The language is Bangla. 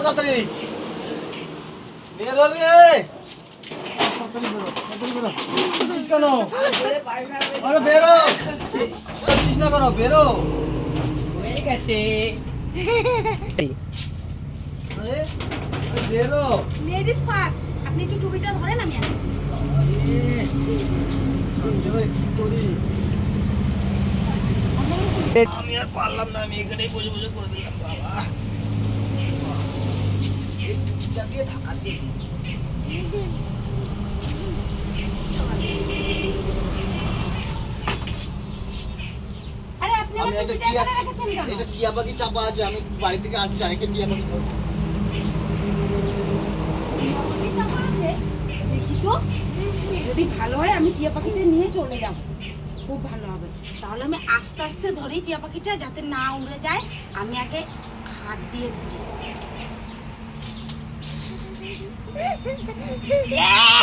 বেরো তাড়াতাড়ি। বেরো রে তাড়াতাড়ি বেরো তাড়াতাড়ি বেরো উঠছিস কেন? আরে বেরো। না হয়ে গেছে আরে আরে বেরো। লেডিস ফার্স্ট আপনি একটু টুপিটা ধরেন আমি আমি আর পারলাম না আমি এখানেই বসে বসে করে দিলাম বাবা। এই দিয়ে ঢাকা দিয়ে দিই। আরে আপনি আমি একটা টিয়া এটা টিয়া পাখি চাপা আছে আমি বাড়ি থেকে আসছি আরেকটা টিয়া পাখি ধরবো। দেখি তো। যদি ভালো হয় আমি টিয়া পাখিটা নিয়ে চলে যাব। খুব ভালো হবে। তাহলে আমি আস্তে আস্তে ধরি টিয়া পাখিটা যাতে না উড়ে যায়। আমি আগে হাত দিয়ে ধরি। Yeah!